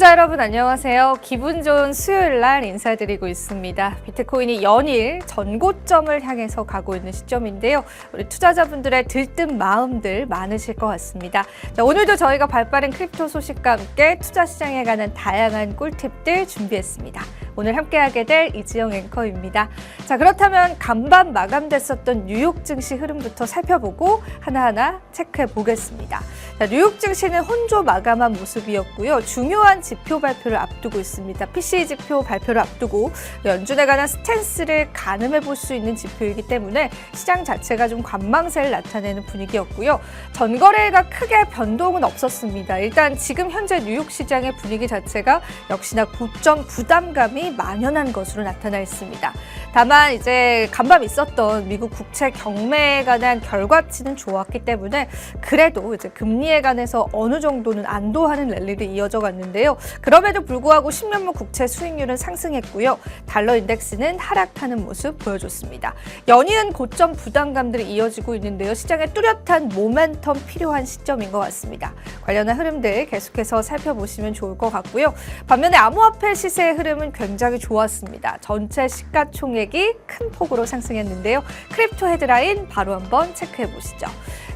시청자 여러분 안녕하세요. 기분 좋은 수요일 날 인사드리고 있습니다. 비트코인이 연일 전고점을 향해서 가고 있는 시점인데요. 우리 투자자분들의 들뜬 마음들 많으실 것 같습니다. 자, 오늘도 저희가 발빠른 크립토 소식과 함께 투자 시장에 관한 다양한 꿀팁들 준비했습니다. 오늘 함께하게 될 이지영 앵커입니다. 자, 그렇다면 간밤 마감됐었던 뉴욕 증시 흐름부터 살펴보고 하나하나 체크해 보겠습니다. 자, 뉴욕 증시는 혼조 마감한 모습이었고요. 중요한 지표 발표를 앞두고 있습니다. PCE 지표 발표를 앞두고 연준에 관한 스탠스를 가늠해 볼 수 있는 지표이기 때문에 시장 자체가 좀 관망세를 나타내는 분위기였고요. 전거래가 크게 변동은 없었습니다. 일단 지금 현재 뉴욕 시장의 분위기 자체가 역시나 고점 부담감이 만연한 것으로 나타나 있습니다. 다만 이제 간밤 있었던 미국 국채 경매에 관한 결과치는 좋았기 때문에 그래도 이제 금리에 관해서 어느 정도는 안도하는 랠리를 이어져 갔는데요. 그럼에도 불구하고 10년물 국채 수익률은 상승했고요. 달러 인덱스는 하락하는 모습 보여줬습니다. 연이은 고점 부담감들이 이어지고 있는데요. 시장에 뚜렷한 모멘텀 필요한 시점인 것 같습니다. 관련한 흐름들 계속해서 살펴보시면 좋을 것 같고요. 반면에 암호화폐 시세의 흐름은 굉장히 좋았습니다. 전체 시가총액이 큰 폭으로 상승했는데요. 크립토 헤드라인 바로 한번 체크해 보시죠.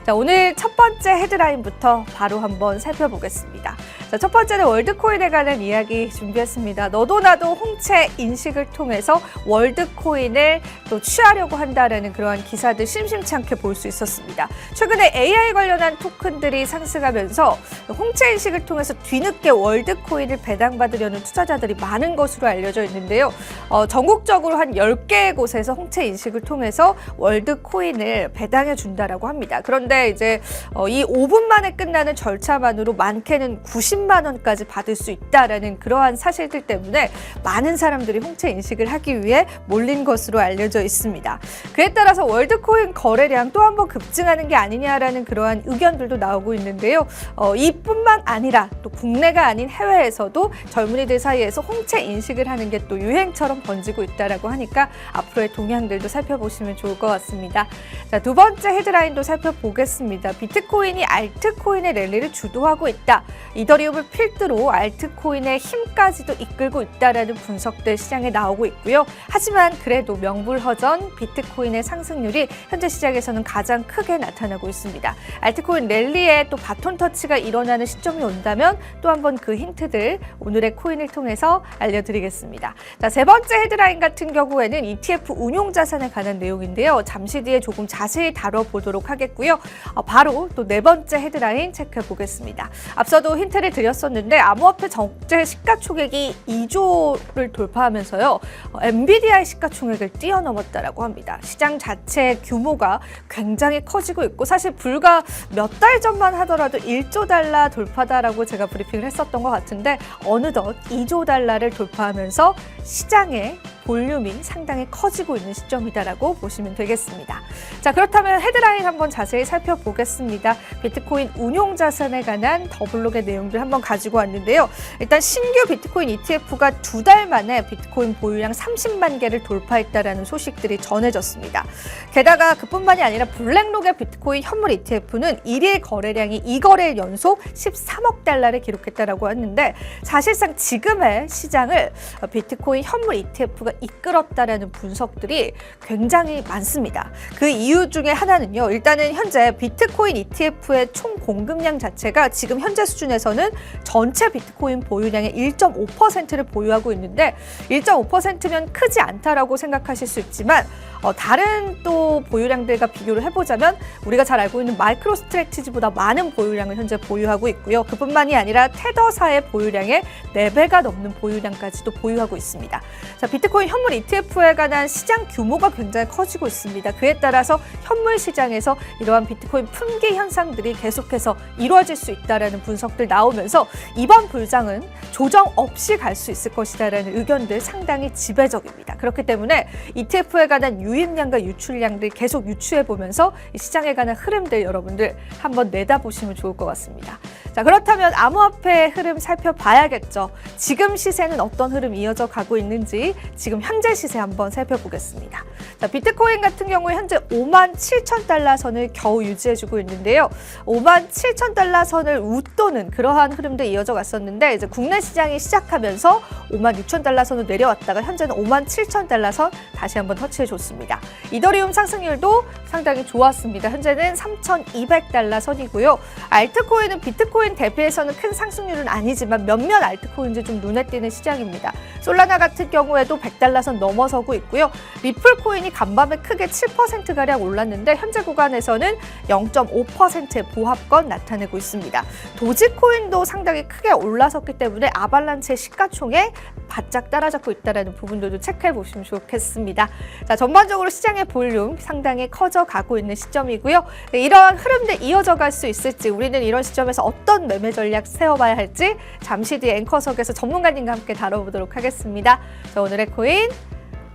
자, 오늘 첫 번째 헤드라인부터 바로 한번 살펴보겠습니다. 자, 첫 번째는 월드코인에 관한 이야기 준비했습니다. 너도 나도 홍채 인식을 통해서 월드코인을 또 취하려고 한다라는 그러한 기사들 심심치 않게 볼 수 있었습니다. 최근에 AI 관련한 토큰들이 상승하면서 홍채 인식을 통해서 뒤늦게 월드코인을 배당받으려는 투자자들이 많은 것으로 알려져 있는데요. 어, 전국적으로 한 10개의 곳에서 홍채 인식을 통해서 월드코인을 배당해 준다라고 합니다. 그런데 이제 어, 이 5분 만에 끝나는 절차만으로 많게는 90만 원까지 받을 수 있다라는 그러한 사실들 때문에 많은 사람들이 홍채 인식을 하기 위해 몰린 것으로 알려져 있습니다. 그에 따라서 월드코인 거래량 또 한 번 급증하는 게 아니냐라는 그러한 의견들도 나오고 있는데요. 어, 이뿐만 아니라 또 국내가 아닌 해외에서도 젊은이들 사이에서 홍채 인식을 하는 게 또 유행처럼 번지고 있다라고 하니까 앞으로의 동향들도 살펴보시면 좋을 것 같습니다. 자, 두 번째 헤드라인도 살펴보겠습니다. 비트코인이 알트코인의 랠리를 주도하고 있다. 이더리움 을 필두로 알트코인의 힘까지도 이끌고 있다라는 분석들 시장에 나오고 있고요. 하지만 그래도 명불허전 비트코인의 상승률이 현재 시장에서는 가장 크게 나타나고 있습니다. 알트코인 랠리에 또 바톤 터치가 일어나는 시점이 온다면 또 한번 그 힌트들 오늘의 코인을 통해서 알려드리겠습니다. 자, 세 번째 헤드라인 같은 경우에는 ETF 운용 자산에 관한 내용인데요. 잠시 뒤에 조금 자세히 다뤄보도록 하겠고요. 어, 바로 또 네 번째 헤드라인 체크해 보겠습니다. 앞서도 힌트를 드렸었는데 암호화폐 적재 시가총액이 2조를 돌파하면서요. 어, 엔비디아의 시가총액을 뛰어넘었다라고 합니다. 시장 자체 규모가 굉장히 커지고 있고 사실 불과 몇 달 전만 하더라도 1조 달러 돌파다라고 제가 브리핑을 했었던 것 같은데 어느덧 2조 달러를 돌파하면서 시장의 볼륨이 상당히 커지고 있는 시점이다라고 보시면 되겠습니다. 자, 그렇다면 헤드라인 한번 자세히 살펴보겠습니다. 비트코인 운용 자산에 관한 더블록의 내용들 한번 가지고 왔는데요. 일단 신규 비트코인 ETF가 두 달 만에 비트코인 보유량 30만 개를 돌파했다라는 소식들이 전해졌습니다. 게다가 그뿐만이 아니라 블랙록의 비트코인 현물 ETF는 일일 거래량이 2거래일 연속 13억 달러를 기록했다라고 했는데 사실상 지금의 시장을 비트코인 현물 ETF가 이끌었다라는 분석들이 굉장히 많습니다. 그 이유 중에 하나는요. 일단은 현재 비트코인 ETF의 총 공급량 자체가 지금 현재 수준에서는 전체 비트코인 보유량의 1.5%를 보유하고 있는데 1.5%면 크지 않다라고 생각하실 수 있지만 어, 다른 또 보유량들과 비교를 해보자면 우리가 잘 알고 있는 마이크로 스트레티지보다 많은 보유량을 현재 보유하고 있고요. 그뿐만이 아니라 테더사의 보유량의 4배가 넘는 보유량까지도 보유하고 있습니다. 자, 비트코인 현물 ETF에 관한 시장 규모가 굉장히 커지고 있습니다. 그에 따라서 현물 시장에서 이러한 비트코인 품귀 현상들이 계속해서 이루어질 수 있다라는 분석들 나오면서 이번 불장은 조정 없이 갈 수 있을 것이다라는 의견들 상당히 지배적입니다. 그렇기 때문에 ETF에 관한 유 입량과 유출량들 계속 유추해 보면서 이 시장에 관한 흐름들 여러분들 한번 내다보시면 좋을 것 같습니다. 자, 그렇다면 암호화폐 흐름 살펴봐야겠죠. 지금 시세는 어떤 흐름 이어져 가고 있는지 지금 현재 시세 한번 살펴보겠습니다. 자, 비트코인 같은 경우에 현재 5만 7천 달러 선을 겨우 유지해주고 있는데요. 5만 7천 달러 선을 웃도는 그러한 흐름도 이어져 갔었는데 이제 국내 시장이 시작하면서 5만 6천 달러 선을 내려왔다가 현재는 5만 7천 달러 선 다시 한번 터치해 줬습니다. 이더리움 상승률도 상당히 좋았습니다. 현재는 3,200달러 선이고요. 알트코인은 비트코인 대비해서는 큰 상승률은 아니지만 몇몇 알트코인도 좀 눈에 띄는 시장입니다. 솔라나 같은 경우에도 100달러 선 넘어서고 있고요. 리플 코인이 간밤에 크게 7%가량 올랐는데 현재 구간에서는 0.5%의 보합권 나타내고 있습니다. 도지코인도 상당히 크게 올라섰기 때문에 아발란체의 시가총에 바짝 따라잡고 있다는 부분들도 체크해 보시면 좋겠습니다. 자, 전반적으로 시장의 볼륨 상당히 커져 가고 있는 시점이고요. 네, 이러한 흐름들 이어져 갈 수 있을지 우리는 이런 시점에서 어떤 매매 전략 세워봐야 할지 잠시 뒤에 앵커석에서 전문가님과 함께 다뤄보도록 하겠습니다. 자, 오늘의 코인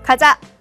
가자!